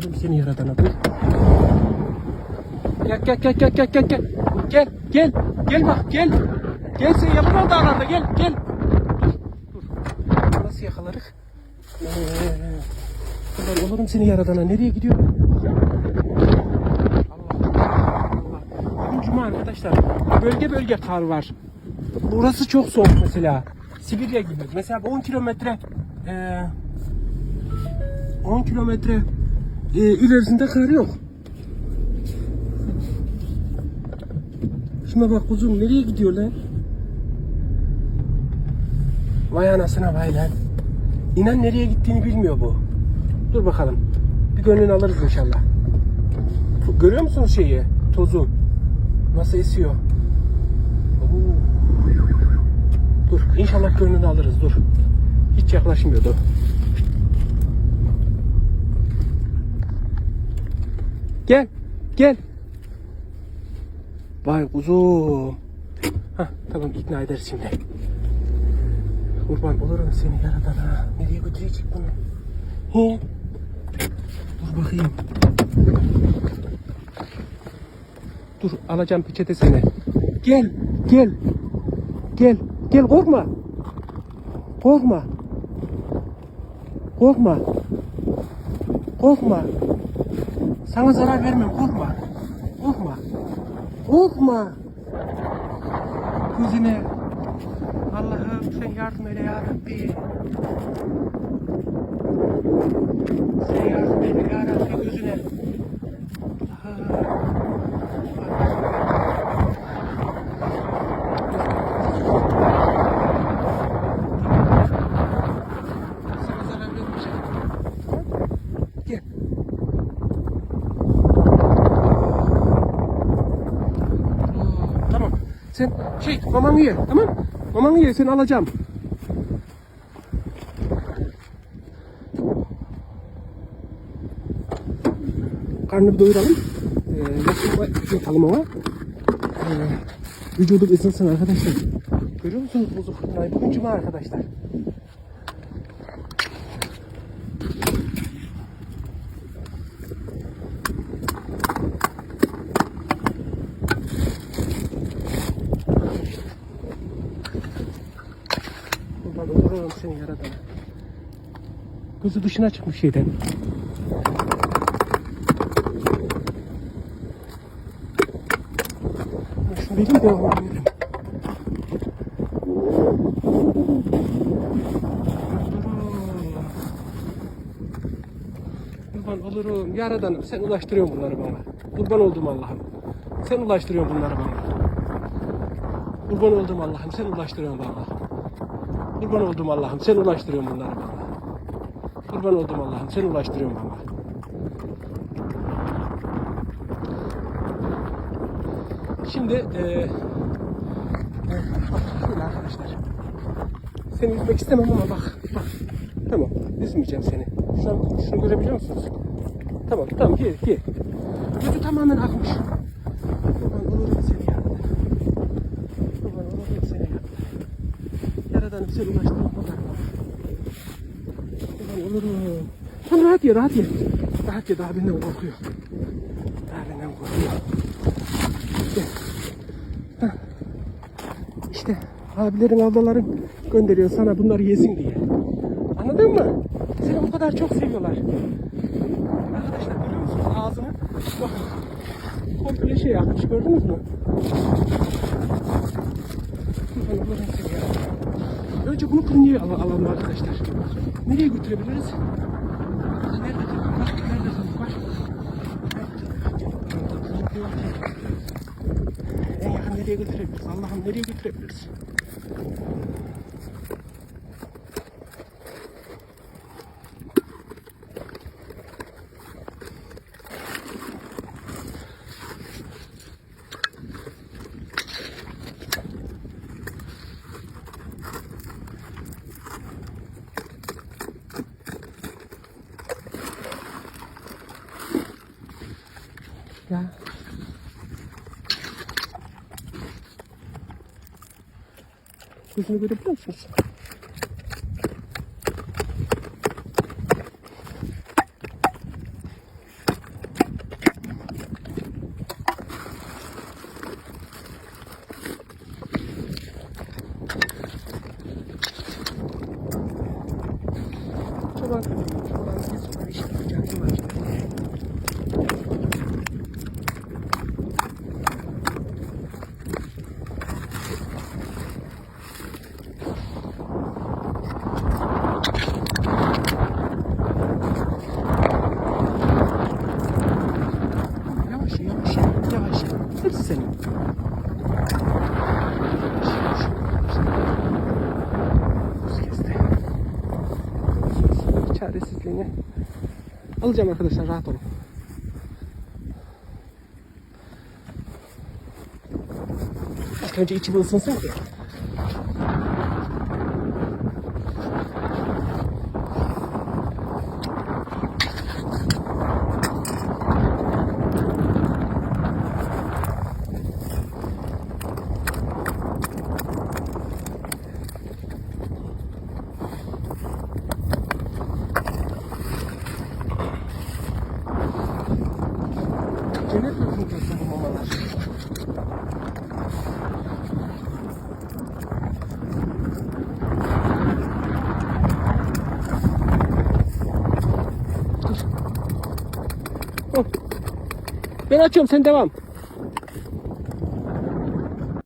Yalvarırım seni yaradana dur. Gel gel gel gel gel gel gel. Gel gel gel bak gel. Gel sen yapma dağlarda gel gel. Dur. Nasıl yakalarık? Ee, yalvarırım seni yaradana. Nereye gidiyor? Cuma arkadaşlar bölge bölge kar var. Burası çok soğuk mesela. Sibirya gibi. Mesela 10 kilometre ee, 10 kilometre eee, ilerisinde kar yok. Şuna bak kuzum nereye gidiyor lan? Vay anasına vay lan. İnan nereye gittiğini bilmiyor bu. Dur bakalım. Bir gönlünü alırız inşallah. Görüyor musunuz şeyi? Tozu. Nasıl esiyor? Oo. Dur inşallah gönlünü alırız dur. Hiç yaklaşmıyordu. Gel. Vay kuzum. Hah tamam ikna ederiz şimdi. Kurban olurum seni yaradan ha. Nereye götürecek bunu? He? Dur bakayım. Dur alacağım peçete seni. Gel gel. Gel. Gel korkma. Korkma. Korkma. Korkma. Sana zarar vermem korkma. Korkma. Korkma. Kuzine. Allah'ım sen yardım eyle ya Rabbi. Sen yardım eyle ya Rabbi gözüne. Sana zarar vermeyeceğim. Gel. Tamam. Sen şey mamanı ye tamam Mamanı ye seni alacağım. Karnını doyuralım. Ee, yakın yapalım ama. Ee, vücudum ısınsın arkadaşlar. Görüyor musunuz buzlu fırtınayı? Bugün cuma arkadaşlar. Kurban olurum seni yaradana. Gözü dışına çıkmış şeyden. Şunu vereyim devam edelim. Kurban olurum yaradanım sen ulaştırıyorsun bunları bana. Kurban oldum Allah'ım. Sen ulaştırıyorsun bunları bana. Kurban oldum Allah'ım sen ulaştırıyorsun bana. Kurban oldum Allah'ım sen ulaştırıyorsun bunları bana. Kurban oldum Allah'ım sen ulaştırıyorsun bana. Şimdi şöyle arkadaşlar. Seni üzmek istemem ama bak bak. Tamam üzmeyeceğim seni. Şu an şunu görebiliyor musunuz? Tamam tamam gel gel. Gözü tamamen akmış. Kurban olurum seni yaradan. Kurban olurum seni yaradan. Yaradanım seni ulaştırın kurban. Kurban olurum. Tamam rahat ye rahat ye. Rahat ye daha benden korkuyor. Daha benden korkuyor. Gel. Hah. İşte abilerin ablaların gönderiyor sana bunları yesin diye. Anladın mı? Seni o kadar çok seviyorlar. Arkadaşlar görüyor musunuz ağzını? Bakın. Komple şey yapmış gördünüz mü? Seni ya. Önce bunu kliniğe al alalım arkadaşlar. Nereye götürebiliriz? Nerede? Bak, nerede tavuk var? En yakın nereye götürebiliriz? Allah'ım nereye götürebiliriz? Ya. Gözünü görebiliyor musunuz? Yavaş yavaş ya. Hepsi senin. Buz kesti. Çaresizliğini alacağım arkadaşlar rahat olun. İlk önce içi bir ısınsın ki. Ben açıyorum sen devam.